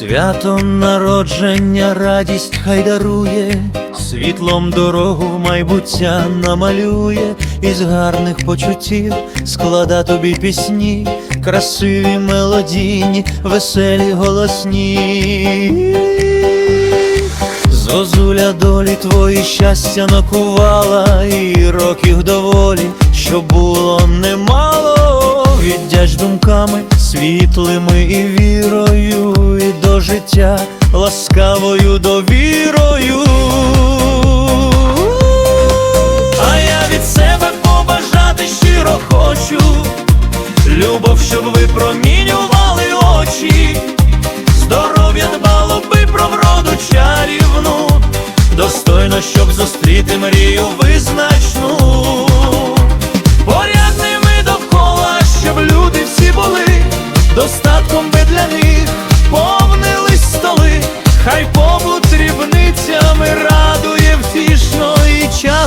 Свято народження радість хай дарує, світлом дорогу в майбуття намалює, із гарних почуттів склада тобі пісні, красиві мелодійні, веселі голосні. Зозуля долі твої щастя накувала, і років доволі, що було немало. Віддяч думками світлими і вірою, до життя ласкавою довірою. А я від себе побажати щиро хочу, любов, щоб ви промінювали очі, здоров'я дбало би про вроду чарівну, достойно, щоб зустріти мрію визначну. Порядними довкола, щоб люди всі були, достатком би для них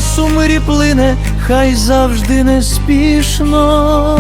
часу мирі плине, хай завжди неспішно.